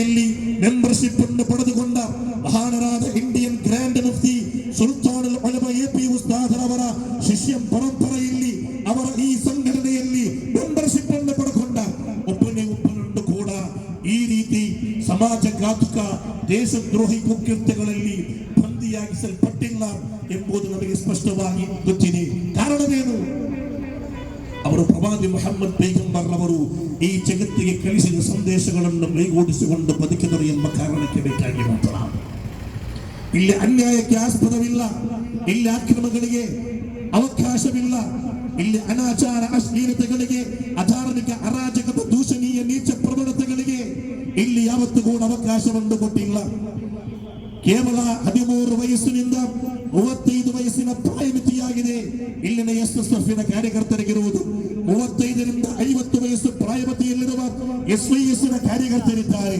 ಇಲ್ಲಿ ಮೆಂಬರ್ಶಿಪ್ ಅನ್ನು ಪಡೆದುಕೊಂಡ ಮಹಾನರಾದ Indian grand Mufti Sultan A ಉಸ್ತಾಧರ್ ಅವರ ಶಿಷ್ಯ ಪರಂಪರೆಯಲ್ಲಿ ಅವರ ಈ ಸಂಘಟನೆಯಲ್ಲಿ ಮೆಂಬರ್ಶಿಪ್ ಅನ್ನು ಪಡೆದುಕೊಂಡ. ಒಬ್ಬನೇ ಒಬ್ಬನನ್ನು ಕೂಡ ಈ ರೀತಿ ಸಮಾಜ ಘಾತುಕ ದೇಶದ್ರೋಹಿ ಕುಕೃತ್ಯಗಳಲ್ಲಿ ಬಂದಿಯಾಗಿಸಲ್ಪಟ್ಟಿಲ್ಲ ಎಂಬುದು ನಮಗೆ ಸ್ಪಷ್ಟವಾಗಿ ಗೊತ್ತಿದೆ. ಕಾರಣವೇನು? ಅವರು ಪ್ರವಾದಿ ಮೊಹಮ್ಮದ್ ಪೈಗಂಬರ್ ಅವರು ಈ ಜಗತ್ತಿಗೆ ಕಲಿಸಿದ ಸಂದೇಶಗಳನ್ನು ಕೈಗೂಡಿಸಿಕೊಂಡು ಬದುಕಿದರು ಎಂಬ ಕಾರಣಕ್ಕೆ ಬೇಕಾಗಿ ಮಾತ್ರ ಇಲ್ಲಿ ಅನ್ಯಾಯಕ್ಕೆ ಆಸ್ಪದವಿಲ್ಲ ಇಲ್ಲಿ ಅಕ್ರಮಗಳಿಗೆ ಅವಕಾಶವಿಲ್ಲ ಇಲ್ಲಿ ಅನಾಚಾರ ಅಶ್ಲೀಲತೆಗಳಿಗೆ ಅಧಾರ್ಮಿಕ ಅರಾಜಕದ ದೂಷಣೀಯ ನೀಚ ಪ್ರವಣತೆಗಳಿಗೆ ಇಲ್ಲಿ ಯಾವತ್ತೂ ಕೂಡ ಅವಕಾಶವನ್ನು ಕೊಟ್ಟಿಲ್ಲ ಕೇವಲ ಹದಿಮೂರು ವಯಸ್ಸಿನಿಂದ ಮೂವತ್ತೈದು ವಯಸ್ಸಿನ ಪ್ರಾಯಮಿತಿಯಾಗಿದೆ. ಇಲ್ಲಿನ ಎಸ್ ಎಸ್ ಎಫ್ನ ಕಾರ್ಯಕರ್ತರಿಗಿರುವುದು ಮೂವತ್ತೈದರಿಂದ ಐವತ್ತು ವಯಸ್ಸು ಪ್ರಾಯಮತಿಯಲ್ಲಿರುವ ಎಸ್ ವೈ ಎಸ್ ಕಾರ್ಯಕರ್ತರಿದ್ದಾರೆ.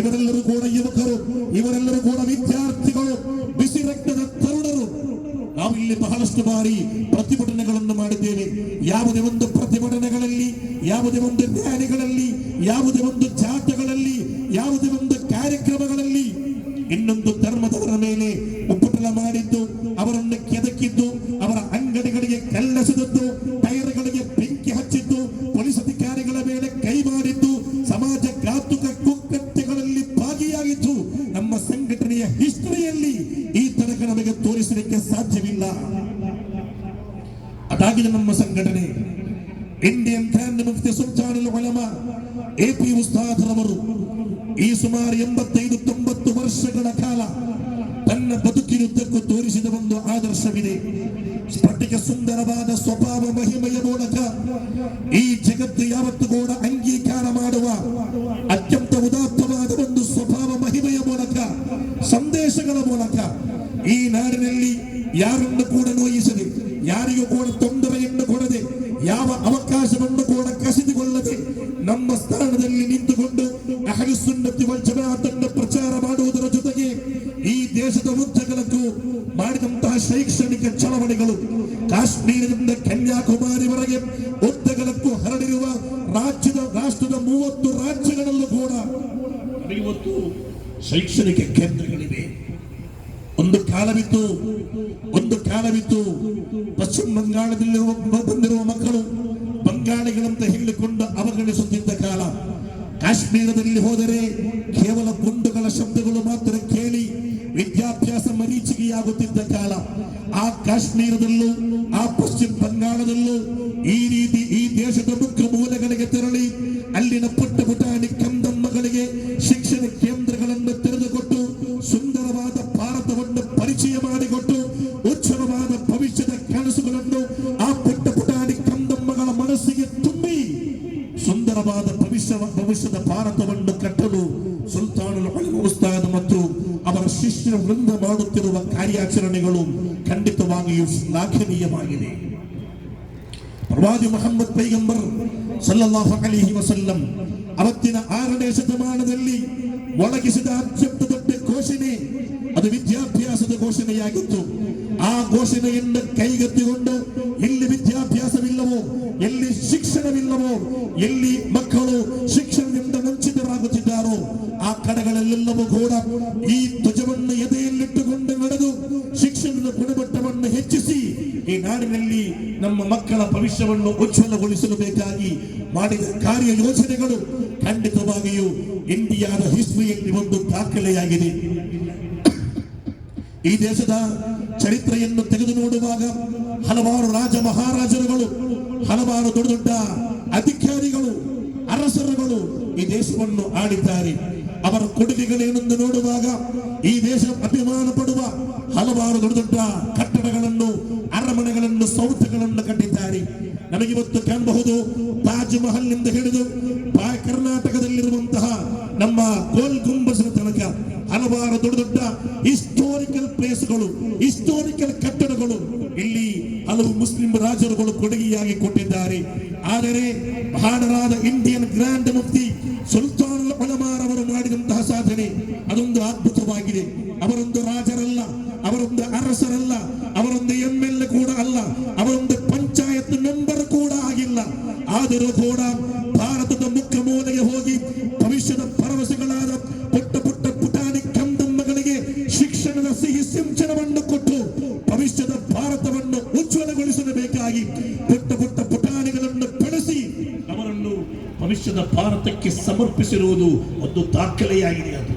ಇವರೆಲ್ಲರೂ ಕೂಡ ಯುವಕರು, ಇವರೆಲ್ಲರೂ ಕೂಡ ವಿದ್ಯಾರ್ಥಿಗಳು, ಬಿಸಿ ರಕ್ತದ ತರುಣರು. ನಾವು ಇಲ್ಲಿ ಬಹಳಷ್ಟು ಬಾರಿ ಪ್ರತಿಭಟನೆಗಳನ್ನು ಮಾಡಿದ್ದೇವೆ. ಯಾವುದೇ ಒಂದು ಪ್ರತಿಭಟನೆಗಳಲ್ಲಿ, ಯಾವುದೇ ಒಂದು ನ್ಯಾಯಗಳಲ್ಲಿ ಯಾವುದೇ ಒಂದು ಜಾತಗಳಲ್ಲಿ ಯಾವುದೇ ಒಂದು ಕಾರ್ಯಕ್ರಮಗಳಲ್ಲಿ ಇನ್ನೊಂದು ಧರ್ಮದವರ ಮೇಲೆ ಎ ಪಿ ಉಸ್ತಾದ್ರವರು ಈ ಸುಮಾರು ಎಂಬತ್ತೈದು ತೊಂಬತ್ತು ವರ್ಷಗಳ ಕಾಲ ತನ್ನ ಬದುಕಿನುದ್ದಕ್ಕೂ ತೋರಿಸಿದ ಒಂದು ಆದರ್ಶವಿದೆ ಸ್ಫಟಿಕ ಸುಂದರವಾದ ಸ್ವಭಾವ ಮಹಿಮೆಯ ಮೂಲಕ ಈ ಜಗತ್ತು ಯಾವತ್ತೂ ಕೂಡ ಅಂಗೀಕಾರ ಮಾಡುವ ಅತ್ಯಂತ ಉದಾತ್ತವಾದ ಒಂದು ಸ್ವಭಾವ ಮಹಿಮೆಯ ಮೂಲಕ ಸಂದೇಶಗಳ ಮೂಲಕ ಈ ನಾಡಿನಲ್ಲಿ ಯಾರನ್ನು ಕೂಡ ನೋಯಿಸದೆ ಯಾರಿಗೂ ಕೂಡ ತೊಂದರೆಯನ್ನು ಸುನ್ನತಿ ವಂಚನೆ ಅದನ್ನು ಪ್ರಚಾರ ಮಾಡುವುದರ ಜೊತೆಗೆ ಈ ದೇಶದ ಉದ್ದಗಲಕ್ಕೂ ಮಾಡಿದಂತಹ ಶೈಕ್ಷಣಿಕ ಚಳವಳಿಗಳು ಕಾಶ್ಮೀರದಿಂದ ಕನ್ಯಾಕುಮಾರಿವರೆಗೆ ಉದ್ದಗಲಕ್ಕೂ ಹರಡಿರುವ ರಾಜ್ಯದ, ರಾಷ್ಟ್ರದ ಮೂವತ್ತು ರಾಜ್ಯಗಳಲ್ಲೂ ಕೂಡ ಇವತ್ತು ಶೈಕ್ಷಣಿಕ ಕೇಂದ್ರಗಳಿವೆ. ಒಂದು ಕಾಲವಿತ್ತು ಒಂದು ಕಾಲವಿತ್ತು ಪಶ್ಚಿಮ ಬಂಗಾಳದಲ್ಲಿರುವ ಬಂದಿರುವ ಮಕ್ಕಳು ಬಂಗಾಳಿಗಳಂತ ಹೇಳಿಕೊಂಡು ಅವಗಣಿಸುತ್ತಿದ್ದ ಕಾಲ. ಕಾಶ್ಮೀರದಲ್ಲಿ ಹೋದರೆ ಕೇವಲ ಗುಂಡುಗಳ ಶಬ್ದಗಳು ಮಾತ್ರ ಕೇಳಿ ವಿದ್ಯಾಭ್ಯಾಸ ಮರೀಚಿಕೆಯಾಗುತ್ತಿದ್ದ ಕಾಲ. ಆ ಕಾಶ್ಮೀರದಲ್ಲೂ, ಆ ಪಶ್ಚಿಮ ಬಂಗಾಳದಲ್ಲೂ ಈ ರೀತಿ ಈ ದೇಶದ ಮುಖ್ಯ ಮೂಲಗಳಿಗೆ ತೆರಳಿ ಅಲ್ಲಿನ ಪುಟ್ಟ ಪುಟಾಣಿ ಭವಿಷ್ಯದ ಭಾರತವನ್ನು ಕಟ್ಟಲು ಸುಲ್ತಾನುಲ್ ಉಲಮ ಉಸ್ತಾದ್ ಮತ್ತು ಅವರ ಶಿಷ್ಯರ ವೃಂದ ಮಾಡುತ್ತಿರುವ ಕಾರ್ಯಾಚರಣೆಗಳು ಖಂಡಿತವಾಗಿಯೂ ಶ್ಲಾಘನೀಯವಾಗಿದೆ ಪ್ರವಾದಿ ಮೊಹಮ್ಮದ್ ಪೈಗಂಬರ್ ಸಲ್ಲಲ್ಲಾಹು ಅಲೈಹಿ ವಸಲ್ಲಂ ಅವತ್ತಿನ ಆರನೇ ಶತಮಾನದಲ್ಲಿ ಒಳಗಿಸಿದ ಅತ್ಯಂತ ದೊಡ್ಡ ಘೋಷಣೆ ಅದು ವಿದ್ಯಾಭ್ಯಾಸದ ಘೋಷಣೆಯಾಗಿತ್ತು ಆ ಘೋಷಣೆಯನ್ನು ಕೈಗೆತ್ತಿಕೊಂಡು ಎಲ್ಲಿ ವಿದ್ಯಾಭ್ಯಾಸವಿಲ್ಲವೋ ಎಲ್ಲಿ ಶಿಕ್ಷಣವಿಲ್ಲವೋ, ಎಲ್ಲಿ ಮಕ್ಕಳು ಶಿಕ್ಷಣದಿಂದ ವಂಚಿತರಾಗುತ್ತಿದ್ದಾರೋ, ಆ ಕಡೆಗಳಲ್ಲೆಲ್ಲವೂ ಕೂಡ ಈ ಧ್ವಜವನ್ನು ಎದೆಯಲ್ಲಿಟ್ಟುಕೊಂಡು ನಡೆದು ಶಿಕ್ಷಣದ ಗುಣಮಟ್ಟವನ್ನು ಹೆಚ್ಚಿಸಿ ಈ ನಾಡಿನಲ್ಲಿ ನಮ್ಮ ಮಕ್ಕಳ ಭವಿಷ್ಯವನ್ನು ಉಜ್ವಲಗೊಳಿಸಲು ಬೇಕಾಗಿ ಮಾಡಿದ ಕಾರ್ಯ ಯೋಜನೆಗಳು ಖಂಡಿತವಾಗಿಯೂ ಇಂಡಿಯಾದ ಹಿಸ್ಟ್ರಿಯಲ್ಲಿ ಒಂದು ದಾಖಲೆಯಾಗಿದೆ. ಈ ದೇಶದ ಚರಿತ್ರೆಯನ್ನು ತೆಗೆದು ನೋಡುವಾಗ ಹಲವಾರು ರಾಜ ಮಹಾರಾಜರುಗಳು ಹಲವಾರು ದೊಡ್ಡ ದೊಡ್ಡ ಅಧಿಕಾರಿಗಳು, ಅರಸರುಗಳು ಈ ದೇಶವನ್ನು ಆಳಿದ್ದಾರೆ. ಅವರ ಕೊಡುಗೆಗಳೇನೆಂದು ನೋಡುವಾಗ ಈ ದೇಶ ಅಭಿಮಾನ ಪಡುವ ಹಲವಾರು ದೊಡ್ಡ ದೊಡ್ಡ ಕಟ್ಟಡಗಳನ್ನು, ಅರಮನೆಗಳನ್ನು ಸೌಧಗಳನ್ನು ಕಟ್ಟಿದ್ದಾರೆ. ನಮಗಿವತ್ತು ಕಾಣಬಹುದು ತಾಜ್ ಮಹಲ್ನಿಂದ ಹಿಡಿದು ಕರ್ನಾಟಕದಲ್ಲಿರುವಂತಹ ನಮ್ಮ ಗೋಲ್ ಗುಂಬಸಿನ ತನಕ ಹಲವಾರು ದೊಡ್ಡ ದೊಡ್ಡ ಹಿಸ್ಟೋರಿಕಲ್ ಪ್ಲೇಸ್ಗಳು ಹಿಸ್ಟೋರಿಕಲ್ ಕಟ್ಟಡಗಳು ಹಲವು ಮುಸ್ಲಿಂ ರಾಜರುಗಳು ಕೊಡುಗೆಯಾಗಿ ಕೊಟ್ಟಿದ್ದಾರೆ. ಆದರೆ ಮಹಾನರಾದ ಇಂಡಿಯನ್ ಗ್ರ್ಯಾಂಡ್ ಮುಫ್ತಿ ಸುಲ್ತಾನ್ ಅವರು ಮಾಡಿದಂತಹ ಸಾಧನೆ ಅದೊಂದು ಅದ್ಭುತವಾಗಿದೆ. ಅವರೊಂದು ರಾಜರಲ್ಲ, ಅವರೊಂದು ಅರಸರಲ್ಲ, ಅವರೊಂದು ಎಂ ಎಲ್ ಎ ಕೂಡ ಅಲ್ಲ, ಅವರೊಂದು ಪಂಚಾಯತ್ ಮೆಂಬರ್ ಕೂಡ ಆಗಿಲ್ಲ. ಆದರೂ ಕೂಡ ಭಾರತದ ಮುಖ್ಯ ಮೂಲೆಗೆ ಹೋಗಿ ಭವಿಷ್ಯದ ಭರವಸೆಗಳಾದ ಪುಟ್ಟ ಪುಟ್ಟ ಪುಟಾಣಿ ಕಂದಮ್ಮಗಳಿಗೆ ಶಿಕ್ಷಣದ ಸಿಹಿ ಸಿಂಚನವನ್ನು ಕೊಟ್ಟು ಭಾರತಕ್ಕೆ ಸಮರ್ಪಿಸಿರುವುದು ಒಂದು ದಾಖಲೆಯಾಗಿದೆ ಅದು.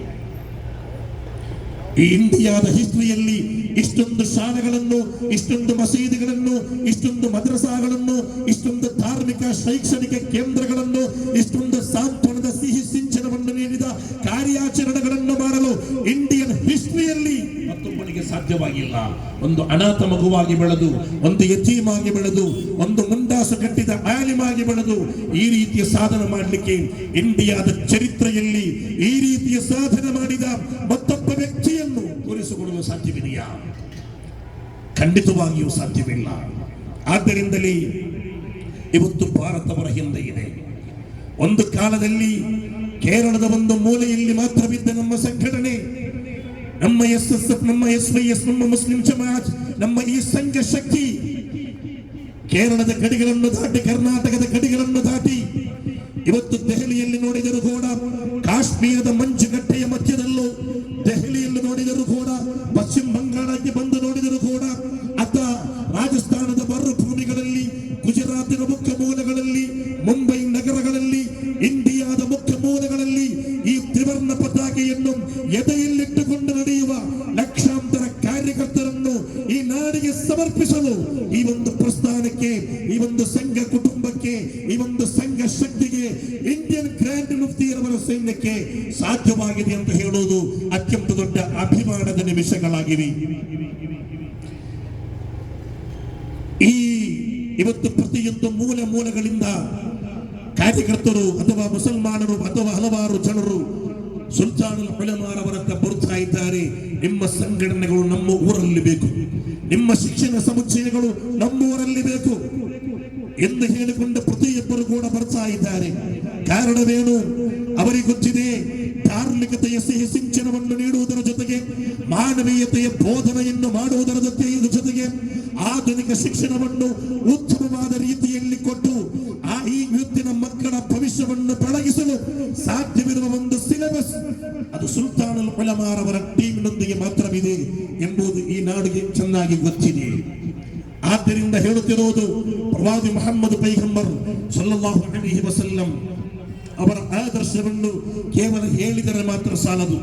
ಈ ಇಂಡಿಯಾದ ಹಿಸ್ಟ್ರಿಯಲ್ಲಿ ಇಷ್ಟೊಂದು ಶಾಲೆಗಳನ್ನು, ಇಷ್ಟೊಂದು ಮಸೀದಿಗಳನ್ನು, ಇಷ್ಟೊಂದು ಮದ್ರಸಾಗಳನ್ನು, ಇಷ್ಟೊಂದು ಧಾರ್ಮಿಕ ಶೈಕ್ಷಣಿಕ ಕೇಂದ್ರಗಳನ್ನು, ಇಷ್ಟೊಂದು ಸಾಂತ್ವನದ ಸಿಹಿ ಸಿಂಚನವನ್ನು ನೀಡಿದ ಕಾರ್ಯಾಚರಣೆಗಳನ್ನು ಮಾಡಲು ಇಂಡಿಯನ್ ಹಿಸ್ಟ್ರಿಯಲ್ಲಿ ಮತ್ತೊಬ್ಬನಿಗೆ ಸಾಧ್ಯವಾಗಿಲ್ಲ. ಒಂದು ಅನಾಥ ಮಗುವಾಗಿ ಬೆಳೆದು, ಒಂದು ಯತೀಮಾಗಿ ಬೆಳೆದು, ಒಂದು ಮುಂಡಾಸು ಕಟ್ಟಿದ ಆಲಿಮಾಗಿ ಬೆಳೆದು ಈ ರೀತಿಯ ಸಾಧನೆ ಮಾಡಲಿಕ್ಕೆ ಇಂಡಿಯಾದ ಚರಿತ್ರೆಯಲ್ಲಿ ಈ ರೀತಿಯ ಸಾಧನೆ ಮಾಡಿದ ಮತ್ತೊಬ್ಬ ವ್ಯಕ್ತಿಯನ್ನು ತೋರಿಸಿಕೊಡಲು ಸಾಧ್ಯವಿದೆಯಾ? ಖಂಡಿತವಾಗಿಯೂ ಸಾಧ್ಯವಿಲ್ಲ. ಆದ್ದರಿಂದಲೇ ಇವತ್ತು ಭಾರತವರ ಹಿಂದೆ ಇದೆ. ಒಂದು ಕಾಲದಲ್ಲಿ ಕೇರಳದ ಒಂದು ಮೂಲೆಯಲ್ಲಿ ಮಾತ್ರವಿದ್ದ ನಮ್ಮ ಸಂಘಟನೆ, ನಮ್ಮ ಎಸ್ ಎಸ್ ಎಫ್, ನಮ್ಮ ಎಸ್ ವೈ ಎಸ್, ನಮ್ಮ ಮುಸ್ಲಿಂ ಸಮಾಜ್, ನಮ್ಮ ಈ ಸಂಘ ಶಕ್ತಿ ಕೇರಳದ ಗಡಿಗಳನ್ನು ದಾಟಿ, ಕರ್ನಾಟಕದ ಗಡಿಗಳನ್ನು ದಾಟಿ, ಇವತ್ತು ದೆಹಲಿಯಲ್ಲಿ ನೋಡಿದರೂ ಕೂಡ, ಕಾಶ್ಮೀರದ ಮಂಜುಗಡ್ಡೆಯ ಮಧ್ಯದಲ್ಲೂ ದೆಹಲಿಯಲ್ಲಿ ನೋಡಿದರೂ ಕೂಡ, ಪಶ್ಚಿಮ ಬಂಗಾಳಕ್ಕೆ ಬಂದು ಸಾಧ್ಯವಾಗಿದೆ ಅಂತ ಹೇಳುವುದು ಅತ್ಯಂತ ದೊಡ್ಡ ಅಭಿಮಾನದ ನಿಮಿಷಗಳಾಗಿವೆ. ಈ ಇವತ್ತು ಪ್ರತಿಯೊಂದು ಮೂಲ ಮೂಲಗಳಿಂದ ಕಾರ್ಯಕರ್ತರು ಅಥವಾ ಮುಸಲ್ಮಾನರು ಅಥವಾ ಹಲವಾರು ಜನರು ಸುಲ್ತಾನ್ ಉಲಮಾರವರತ್ತ ಬರುತ್ತಾ ಇದ್ದಾರೆ. ನಿಮ್ಮ ಸಂಘಟನೆಗಳು ನಮ್ಮ ಊರಲ್ಲಿ ಬೇಕು. ನಿಮ್ಮ ಶಿಕ್ಷಣ ಸಮುಚ್ಚಯಗಳು ನಮ್ಮ ಊರಲ್ಲಿ ಬೇಕು ಎಂದು ಹೇಳಿಕೊಂಡ ಪ್ರತಿಯೊಬ್ಬರು ಕೂಡ ಬರ್ತಾ ಇದ್ದಾರೆ. ಕಾರಣವೇನು? ಅವರಿಗೆ ಗೊತ್ತಿದೆ, ಧಾರ್ಮಿಕತೆಯ ಸಿಹಿ ಸಿಂಚನವನ್ನು ನೀಡುವುದರ ಜೊತೆಗೆ, ಮಾನವೀಯತೆಯ ಬೋಧನೆಯನ್ನು ಮಾಡುವುದರ ಜೊತೆ ಜೊತೆಗೆ ಆಧುನಿಕ ಶಿಕ್ಷಣವನ್ನು ಉತ್ತಮವಾದ ರೀತಿಯಲ್ಲಿ ಕೊಟ್ಟು ಆ ಈ ಇವತ್ತಿನ ಮಕ್ಕಳ ಭವಿಷ್ಯವನ್ನು ಬೆಳಗಿಸಲು ಸಾಧ್ಯವಿರುವ ಒಂದು ಸಿಲೆಬಸ್, ಅದು ಸುಲ್ತಾನುಲ್ ಅವರ ಟೀಮ್ನೊಂದಿಗೆ ಮಾತ್ರವಿದೆ ಎಂಬುದು ಈ ನಾಡಿಗೆ ಚೆನ್ನಾಗಿ ಗೊತ್ತಿದೆ. ಆದ್ದರಿಂದ ಹೇಳುತ್ತಿರುವುದು ಪ್ರವಾದಿ ಮೊಹಮ್ಮದ್ ಪೈಗಂಬರ್ ಸಲ್ಲಾಹು ಅಲೈಹಿ ವಸಲ್ಲಂ ಅವರ ಆದರ್ಶವನ್ನು ಕೇವಲ ಹೇಳಿದರೆ ಮಾತ್ರ ಸಾಲದು.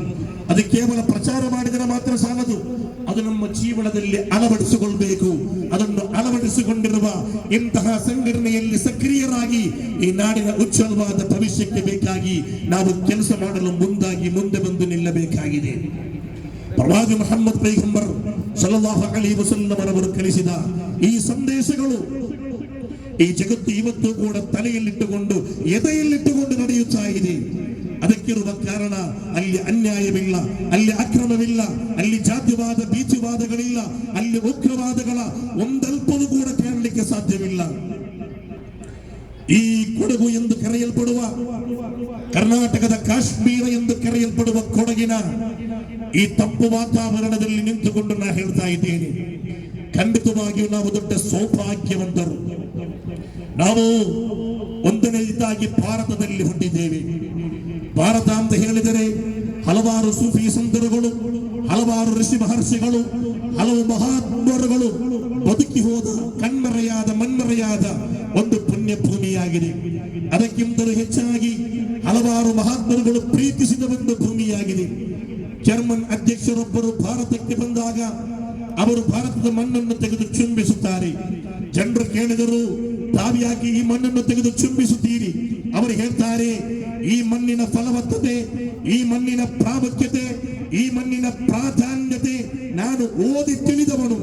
ಅದು ಕೇವಲ ಪ್ರಚಾರ ಮಾಡಿದರೆ ಮಾತ್ರ ಸಾಲದು. ಅದು ನಮ್ಮ ಜೀವನದಲ್ಲಿ ಅಳವಡಿಸಿಕೊಳ್ಬೇಕು. ಅದನ್ನು ಅಳವಡಿಸಿಕೊಂಡಿರುವ ಇಂತಹ ಸಂಘಟನೆಯಲ್ಲಿ ಸಕ್ರಿಯರಾಗಿ ಈ ನಾಡಿನ ಉಜ್ವಲವಾದ ಭವಿಷ್ಯಕ್ಕೆ ಬೇಕಾಗಿ ನಾವು ಕೆಲಸ ಮಾಡಲು ಮುಂದಾಗಿ ಮುಂದೆ ಬಂದು ನಿಲ್ಲಬೇಕಾಗಿದೆ. ಪ್ರವಾದಿ ಮೊಹಮ್ಮದ್ ಪೈಗಂಬರ್ ಸಲ್ಲಲ್ಲಾಹು ಅಲಿ ವಸಲ್ಲಮರವರು ಕಲಿಸಿದ ಈ ಸಂದೇಶಗಳು ಈ ಜಗತ್ತು ಇವತ್ತು ಕೂಡ ತಲೆಯಲ್ಲಿಟ್ಟುಕೊಂಡು, ಎದೆಯಲ್ಲಿಟ್ಟುಕೊಂಡು ನಡೆಯುತ್ತಾ ಇದೆ. ಅದಕ್ಕಿರುವ ಕಾರಣ ಅಲ್ಲಿ ಅನ್ಯಾಯವಿಲ್ಲ, ಅಲ್ಲಿ ಅಕ್ರಮವಿಲ್ಲ, ಅಲ್ಲಿ ಜಾತಿವಾದ ಬೀಚಿವಾದಗಳಿಲ್ಲ ಅಲ್ಲಿ ಉಗ್ರವಾದಗಳ ಒಂದಲ್ಪವೂ ಕೂಡ ಕೇಳಲಿಕ್ಕೆ ಸಾಧ್ಯವಿಲ್ಲ. ಈ ಕೊಡಗು ಎಂದು ಕರೆಯಲ್ಪಡುವ, ಕರ್ನಾಟಕದ ಕಾಶ್ಮೀರ ಎಂದು ಕರೆಯಲ್ಪಡುವ ಕೊಡಗಿನ ಈ ತಪ್ಪು ವಾತಾವರಣದಲ್ಲಿ ನಿಂತುಕೊಂಡು ನಾ ಹೇಳ್ತಾ ಇದ್ದೇನೆ. ಖಂಡಿತವಾಗಿಯೂ ನಾವು ದೊಡ್ಡ ಸೌಭಾಗ್ಯವಂತರು. ನಾವು ಒಂದನೇ ಇದಾಗಿ ಭಾರತದಲ್ಲಿ ಹುಟ್ಟಿದ್ದೇವೆ. ಭಾರತ ಅಂತ ಹೇಳಿದರೆ ಹಲವಾರು ಸೂಫಿ ಸುಂದರಗಳು, ಹಲವಾರು ಋಷಿ ಮಹರ್ಷಿಗಳು, ಹಲವು ಮಹಾತ್ಮರುಗಳು ಬದುಕಿ ಹೋದ ಕಣ್ಮರೆಯಾದ ಮಣ್ಮರೆಯಾದ ಒಂದು ಪುಣ್ಯ ಭೂಮಿಯಾಗಿದೆ ಅದಕ್ಕಿಂತಲೂ ಹೆಚ್ಚಾಗಿ ಹಲವಾರು ಮಹಾತ್ಮರುಗಳು ಪ್ರೀತಿಸಿದ ಒಂದು ಭೂಮಿಯಾಗಿದೆ. ಜರ್ಮನ್ ಅಧ್ಯಕ್ಷರೊಬ್ಬರು ಭಾರತಕ್ಕೆ ಬಂದಾಗ ಅವರು ಭಾರತದ ಮಣ್ಣನ್ನು ತೆಗೆದು ಚುಂಬಿಸುತ್ತಾರೆ. ಜನರು ಕೇಳಿದರು ತಾವಿಯಾಗಿ ಈ ಮಣ್ಣನ್ನು ತೆಗೆದು ಚುಂಬಿಸುತ್ತೀರಿ? ಅವರು ಹೇಳ್ತಾರೆ, ಈ ಮಣ್ಣಿನ ಫಲವತ್ತತೆ, ಈ ಮಣ್ಣಿನ ಪ್ರಾಮುಖ್ಯತೆ, ಈ ಮಣ್ಣಿನ ಪ್ರಾಧಾನ್ಯತೆ ನಾನು ಓದಿ ತಿಳಿದವನು.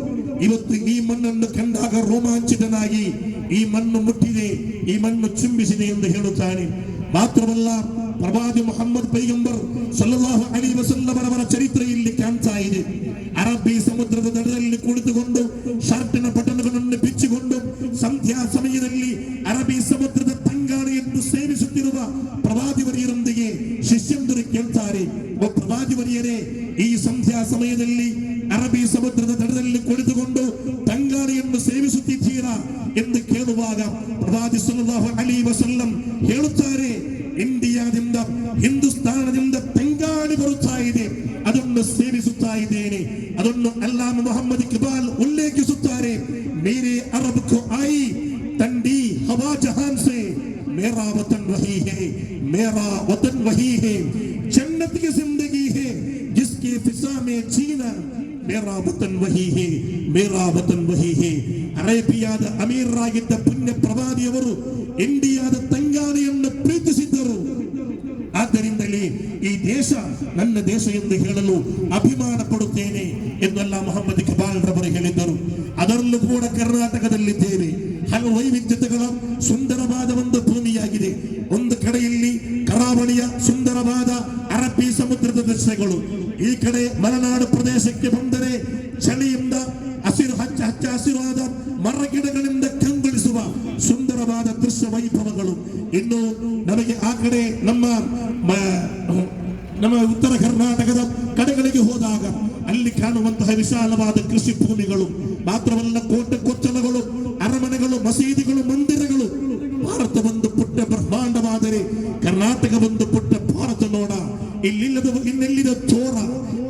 ಇವತ್ತು ಈ ಮಣ್ಣನ್ನು ಕಂಡಾಗ ರೋಮಾಂಚಿತನಾಗಿ ಈ ಮಣ್ಣು ಮುಟ್ಟಿದೆ, ಈ ಮಣ್ಣು ಚುಂಬಿಸಿದೆ ಎಂದು ಹೇಳುತ್ತಾನೆ. ಮಾತ್ರವಲ್ಲ ಪ್ರವಾದಿ ಮೊಹಮ್ಮದ್ ಪೈಗಂಬರ್ ಸಲ್ಲಲ್ಲಾಹು ಅಲಿ ವಸಲ್ಲಮರವರ ಚರಿತ್ರೆ ಇಲ್ಲಿ ಕಾಣ್ತಾ ಇದೆ ಅರಬ್ಬಿ ಸಮುದ್ರದ ದಡದಲ್ಲಿ ಕುಳಿತುಕೊಂಡು ಶಾರ್ಟಿನ ಬಟನ್ಗಳನ್ನು ಬಿಚ್ಚಿಕೊಂಡು ಸಂಧ್ಯಾ ಸಮಯದಲ್ಲಿ ಅರಬ್ಬಿ ಸಮುದ್ರದ ತಂಗಾಳಿಯನ್ನು ಸೇವಿಸುತ್ತಿರುವ ಪ್ರವಾದಿವರಿಯರೊಂದಿಗೆ ಶಿಷ್ಯಂದರು ಕೇಳ್ತಾರೆ ಓ ಪ್ರವಾದಿವರಿಯರೇ ಈ ಸಂಧ್ಯಾ ಸಮಯದಲ್ಲಿ ಅರಬ್ಬಿ ಸಮುದ್ರದ ದಡದಲ್ಲಿ ಕುಳಿತುಕೊಂಡು ತಂಗಾಳಿಯನ್ನು ಸೇವಿಸುತ್ತಿದ್ದೀರಾ ಎಂದು ಕೇಳುವಾಗ ಪ್ರವಾದಿ ಸಲ್ಲಲ್ಲಾಹು ಅಲಿ ವಸಲ್ಲಂ ಹೇಳುತ್ತಾರೆ ಇಂಡಿಯಾದಿಂದ ಹಿಂದೂಸ್ತಾನದಿಂದ ಬೆಂಗಾಲಿ ಬರುತ್ತಾ ಇದೆ ಅದನ್ನು ಸೇವಿಸುತ್ತಾ ಇದ್ದೇನೆ ಅದನ್ನು ಅಲ್ಲಾಮ ಮೊಹಮ್ಮದ್ ಇಕ್ಬಾಲ್ ಉಲ್ಲೇಖಿಸುತ್ತಾರೆ ಮೇರೆ ಅರಬ್ಕು ಆಯಿ ತಂಡಿ ಹವಾ ಜಹಾನ್ ಸೆ ಮೇರಾ ವತನ್ ವಹಿ ಹೇ ಮೇರಾ ವತನ್ ವಹಿ ಹೇ ಜನ್ನತ್ ಗೆ ಜಿಂದಗಿ ಹೇ ಜಿಸ್ಕೆ ಫಿಸಾ ಮೇ ಜೀನಾ ಮೇರಾ ವತನ್ ವಹಿ ಹೇ ಮೇರಾ ವತನ್ ವಹಿ ಹೇ ಅರೇಬಿಯಾದ ಅಮೀರ್ ಆಗಿದ್ದ ಪುಣ್ಯ ಪ್ರವಾದಿಯವರು ಇಂಡಿಯಾದ ತಂಗಾನೆಯನ್ನು ದೇಶ ನನ್ನ ದೇಶ ಎಂದು ಹೇಳಲು ಅಭಿಮಾನ ಪಡುತ್ತೇನೆ ಎಂದೆಲ್ಲ ಮೊಹಮ್ಮದ್ ಇಕ್ಬಾಲ್ ರವರು ಹೇಳಿದ್ದರು. ಅದರಲ್ಲೂ ಕೂಡ ಕರ್ನಾಟಕದಲ್ಲಿದ್ದೇವೆ ಹಲವು ವೈವಿಧ್ಯತೆಗಳ ಸುಂದರವಾದ ಒಂದು ಭೂಮಿಯಾಗಿದೆ. ಒಂದು ಕಡೆಯಲ್ಲಿ ಕರಾವಳಿಯ ಸುಂದರವಾದ ಅರಬ್ಬಿ ಸಮುದ್ರದ ದೃಶ್ಯಗಳು. ಈ ಕಡೆ ಮಲೆನಾಡು ಪ್ರದೇಶಕ್ಕೆ ಬಂದರೆ ಚಳಿಯಿಂದ ಹಸಿರು ಹಚ್ಚ ಹಚ್ಚ ಹಸಿರಾದ ಮರ ಗಿಡಗಳಿಂದ ಕಂಗೊಳಿಸುವ ಸುಂದರವಾದ ದೃಶ್ಯ ವೈಭವಗಳು. ಇನ್ನು ನಮಗೆ ಆ ಕಡೆ ನಮ್ಮ ನಮ್ಮ ಉತ್ತರ ಕರ್ನಾಟಕದ ಕಡೆಗಳಿಗೆ ಹೋದಾಗ ಅಲ್ಲಿ ಕಾಣುವಂತಹ ವಿಶಾಲವಾದ ಕೃಷಿ ಭೂಮಿಗಳು, ಮಾತ್ರವಲ್ಲ ಕೋಟೆ ಕೊಚ್ಚಲಗಳು ಅರಮನೆಗಳು, ಮಸೀದಿಗಳು, ಮಂದಿರಗಳು. ಭಾರತ ಒಂದು ಪುಟ್ಟ ಬ್ರಹ್ಮಾಂಡವಾದರೆ ಕರ್ನಾಟಕ ಒಂದು ಪುಟ್ಟ ಭಾರತ ನೋಡ. ಇಲ್ಲಿಲ್ಲದ ಇನ್ನೆಲ್ಲಿದ ಚೋರ,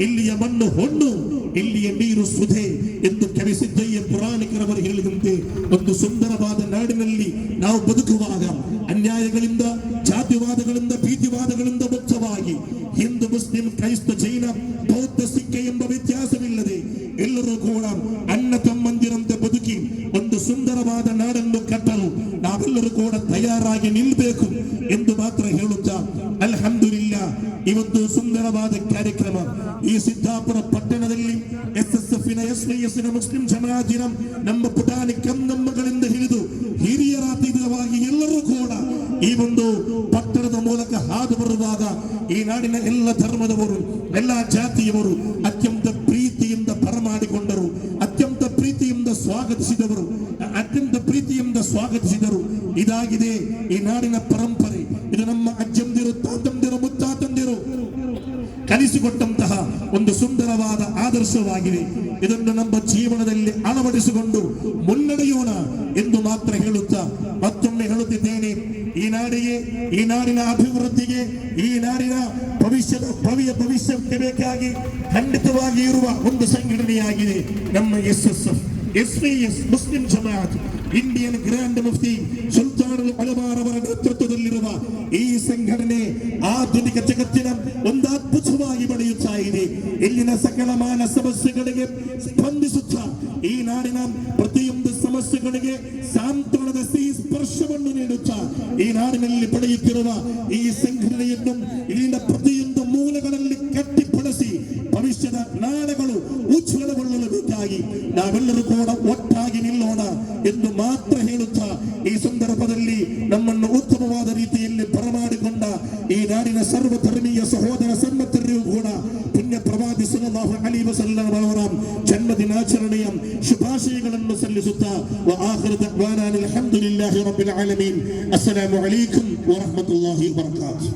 ಇಲ್ಲಿಯ ಮಣ್ಣು ಹೊಣ್ಣು, ಇಲ್ಲಿಯ ನೀರು ಸುಧೆ ಎಂದು ಕವಿ ಸಿದ್ದಯ್ಯ ಪುರಾಣಿಕರವರು ಹೇಳಿದಂತೆ ಒಂದು ಸುಂದರವಾದ ನಾಡಿನಲ್ಲಿ ನಾವು ಬದುಕುವಾಗ ಪಟ್ಟಣದಲ್ಲಿ S S F S Muslim ಜಮಾಜಿನ ನಮ್ಮ ಪುಟಾಣಿ ಕಂದಮ್ಮಗಳಿಂದ ಹಿಡಿದು ಹಿರಿಯರಾತೀತವಾಗಿ ಎಲ್ಲರೂ ಕೂಡ ಈ ಒಂದು ಪಟ್ಟಣದ ಮೂಲಕ ಹಾದು ಬರುವಾಗ ಈ ನಾಡಿನ ಎಲ್ಲ ಧರ್ಮದವರು ಎಲ್ಲ ಜಾತಿಯವರು ಅತ್ಯಂತ ಪ್ರೀತಿಯಿಂದ ಬರಮಾಡಿಕೊಂಡರು ಅತ್ಯಂತ ಪ್ರೀತಿಯಿಂದ ಸ್ವಾಗತಿಸಿದವರು ಅತ್ಯಂತ ಪ್ರೀತಿಯಿಂದ ಸ್ವಾಗತಿಸಿದರು ಇದಾಗಿದೆ ಈ ನಾಡಿನ ಪರಂಪರೆ ಇದು ನಮ್ಮ ಅಜ್ಜಂದಿರು ಮುತ್ತಾತಂದಿರು ಕಲಿಸಿಕೊಟ್ಟಂತಹ ಒಂದು ಸುಂದರವಾದ ಆದರ್ಶವಾಗಿದೆ ಇದನ್ನು ನಮ್ಮ ಜೀವನದಲ್ಲಿ ಅಳವಡಿಸಿಕೊಂಡು ಮುನ್ನಡೆಯೋಣ ಎಂದು ಮಾತ್ರ ಹೇಳುತ್ತಾ ಮತ್ತೊಮ್ಮೆ ಹೇಳುತ್ತಿದ್ದೇನೆ. ಈ ನಾಡಿಗೆ, ಈ ನಾಡಿನ ಅಭಿವೃದ್ಧಿಗೆ, ಈ ನಾಡಿನ ಭವಿಷ್ಯದ ಭವ್ಯ ಭವಿಷ್ಯಕ್ಕೆ ಬೇಕಾಗಿ ಖಂಡಿತವಾಗಿ ಇರುವ ಒಂದು ಸಂಘಟನೆಯಾಗಿದೆ ನಮ್ಮ S S F S S Muslim Jamaat, Indian grand Mufti Sultan ಅಲಮಾರವರ ನೇತೃತ್ವದಲ್ಲಿರುವ ಈ ಸಂಘಟನೆ ಆಧುನಿಕ ಜಗತ್ತಿನ ಒಂದು ಅದ್ಭುತವಾಗಿ ಬೆಳೆಯುತ್ತಾ ಇದೆ. ಇಲ್ಲಿನ ಸಕಲ ಮಾನ ಸಮಸ್ಯೆಗಳಿಗೆ ಸ್ಪಂದಿಸುತ್ತಾ ಈ ನಾಡಿನ ಪ್ರತಿಯೊಂದು ಸಮಸ್ಯೆಗಳಿಗೆ ಸಾಂತ್ವನದ ಸಿಹಿ ಸ್ಪರ್ಶವನ್ನು ನೀಡುತ್ತಾ ಈ ನಾಡಿನಲ್ಲಿ ಪಡೆಯುತ್ತಿರುವ ಈ ಸಂಘಟನೆಯನ್ನು ಇಲ್ಲಿನ ಪ್ರತಿಯೊಂದು ಮೂಲಗಳಲ್ಲಿ ಕಟ್ಟಿಪಡಿಸಿ ಭವಿಷ್ಯದ ನಾಡಗಳು ಉಜ್ವಲಗೊಳ್ಳಲು ಬೇಕಾಗಿ. ನಾವೆಲ್ಲರೂ ಕೂಡ ಒಟ್ಟಾಗಿ ನಿಲ್ಲೋಣ ಎಂದು ಮಾತ್ರ ಹೇಳುತ್ತಾ ಈ ಸಂದರ್ಭದಲ್ಲಿ ನಮ್ಮನ್ನು ಉತ್ತಮವಾದ ರೀತಿಯಲ್ಲಿ ಬರಮಾಡಿಕೊಂಡ ಈ ನಾಡಿನ ಸರ್ವ ಧರ್ಮೀಯ ಸಹೋದರ ಸನ್ಮತರಿಗೂ ಕೂಡ ಪುಣ್ಯ ಪ್ರವಾದಿ ಸಲ್ಲಲ್ಲಾಹು ಅಲೈಹಿ ವಸಲ್ಲಂ ಅವರ ಜನ್ಮದಿನಾಚರಣೆಯ ಶುಭಾಶಯಗಳನ್ನು ಸಲ್ಲಿಸುತ್ತಾ ವ ಆಖಿರು ದಅವಾನಾ ಅಲ್ಹಮ್ದುಲಿಲ್ಲಾಹಿ ರಬ್ಬಿಲ್ ಆಲಮೀನ್ ಅಸ್ಸಲಾಮು ಅಲೈಕುಂ ವ ರಹ್ಮತುಲ್ಲಾಹಿ ವ ಬರಕಾತುಹು